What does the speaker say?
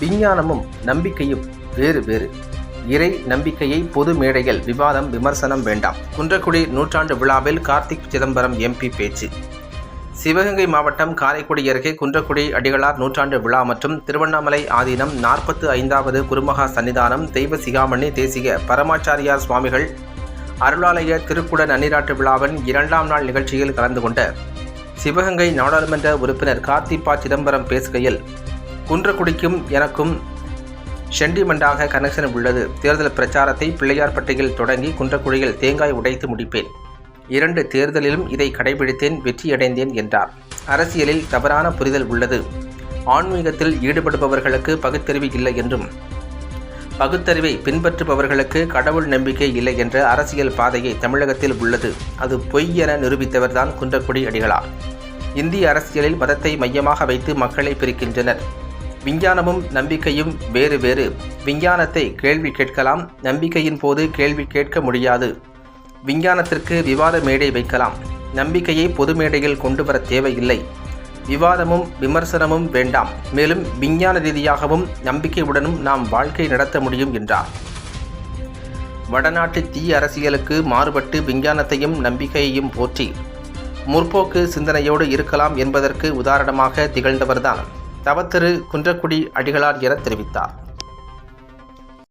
விஞ்ஞானமும் நம்பிக்கையும் வேறு வேறு. இறை நம்பிக்கையை பொது மேடையில் விவாதம் விமர்சனம் வேண்டாம். குன்றக்குடி நூற்றாண்டு விழாவில் கார்த்திக் சிதம்பரம் எம்பி பேச்சு. சிவகங்கை மாவட்டம் காரைக்குடி அருகே குன்றக்குடி அடிகளார் நூற்றாண்டு விழா மற்றும் திருவண்ணாமலை ஆதீனம் நாற்பத்து ஐந்தாவது குருமகா சன்னிதானம் தெய்வ சிகாமணி தேசிக பரமாச்சாரியார் சுவாமிகள் அருளாலய திருக்குட நன்னிராட்டு விழாவின் இரண்டாம் நாள் நிகழ்ச்சியில் கலந்து கொண்ட சிவகங்கை நாடாளுமன்ற உறுப்பினர் கார்த்திபா சிதம்பரம் பேசுகையில் குன்றக்குடிக்கும் எனக்கும் சென்டிமெண்டாக கனெக்ஷன் உள்ளது. தேர்தல் பிரச்சாரத்தை பிள்ளையார்பட்டியில் தொடங்கி குன்றக்குடியில் தேங்காய் உடைத்து முடிப்பேன். இரண்டு தேர்தலிலும் இதை கடைபிடித்தேன் வெற்றியடைந்தேன் என்றார். அரசியலில் தவறான புரிதல் உள்ளது. ஆன்மீகத்தில் ஈடுபடுபவர்களுக்கு பகுத்தறிவு இல்லை என்றும் பகுத்தறிவை பின்பற்றுபவர்களுக்கு கடவுள் நம்பிக்கை இல்லை என்ற அரசியல் பாதையை தமிழகத்தில் உள்ளது. அது பொய் என நிரூபித்தவர்தான் குன்றக்குடி அடிகளார். இந்திய அரசியலில் மதத்தை மையமாக வைத்து மக்களை பிரிக்கின்றனர். விஞ்ஞானமும் நம்பிக்கையும் வேறு வேறு. விஞ்ஞானத்தை கேள்வி கேட்கலாம் நம்பிக்கையின் போது கேள்வி கேட்க முடியாது. விஞ்ஞானத்திற்கு விவாத மேடை வைக்கலாம். நம்பிக்கையை பொது மேடையில் கொண்டு வர தேவையில்லை. விவாதமும் விமர்சனமும் வேண்டாம். மேலும் விஞ்ஞான ரீதியாகவும் நம்பிக்கையுடனும் நாம் வாழ்க்கை நடத்த முடியும் என்றார். வடநாட்டு தீய அரசியலுக்கு மாறுபட்டு விஞ்ஞானத்தையும் நம்பிக்கையையும் போற்றி முற்போக்கு சிந்தனையோடு இருக்கலாம் என்பதற்கு உதாரணமாக திகழ்ந்தவர்தான் தவத்திரு குன்றக்குடி அடிகளார் என தெரிவித்தார்.